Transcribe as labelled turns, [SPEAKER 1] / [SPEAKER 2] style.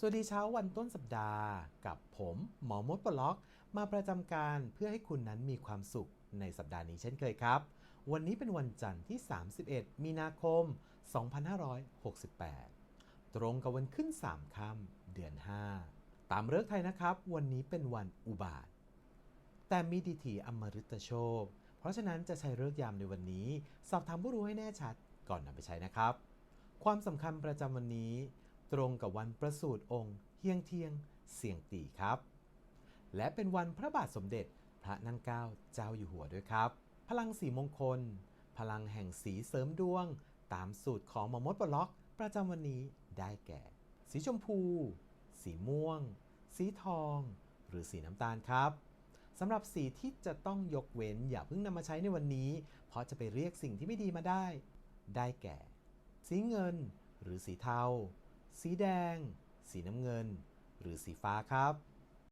[SPEAKER 1] สวัสดีเช้าวันต้นสัปดาห์ กับผมหมอมดปล็อก มาประจำการเพื่อให้คุณนั้นมีความสุขในสัปดาห์นี้เช่นเคยครับ วันนี้เป็นวันจันทร์ที่ 31 มีนาคม 2568 ตรงกับวันขึ้น 3 ค่ำเดือน 5 ตามเลิกไทยนะครับ วันนี้เป็นวันอุบาท แต่มีดีถีอมฤตโชค เพราะฉะนั้นจะใช้เลิกยามในวันนี้ สอบถามผู้รู้ให้แน่ชัดก่อนนำไปใช้นะครับ ความสำคัญประจำวันนี้ ตรงกับวันประสูติองค์เฮียงเทียงเสียงตีครับ และเป็นวันพระบาทสมเด็จพระนั่งเกล้าเจ้าอยู่หัวด้วยครับ พลังสีมงคล พลังแห่งสีเสริมดวง ตามสูตรของหมอมดปลล็อก ประจำวันนี้ได้แก่ สีชมพู สีม่วง สีทอง หรือสีน้ำตาลครับสำหรับสีที่จะต้องยกเว้นอย่าเพิ่งนำมาใช้ในวันนี้ เพราะจะไปเรียกสิ่งที่ไม่ดีมาได้ ได้แก่ สีเงิน หรือสีเทา สีแดง สีน้ำเงิน หรือสีฟ้าครับ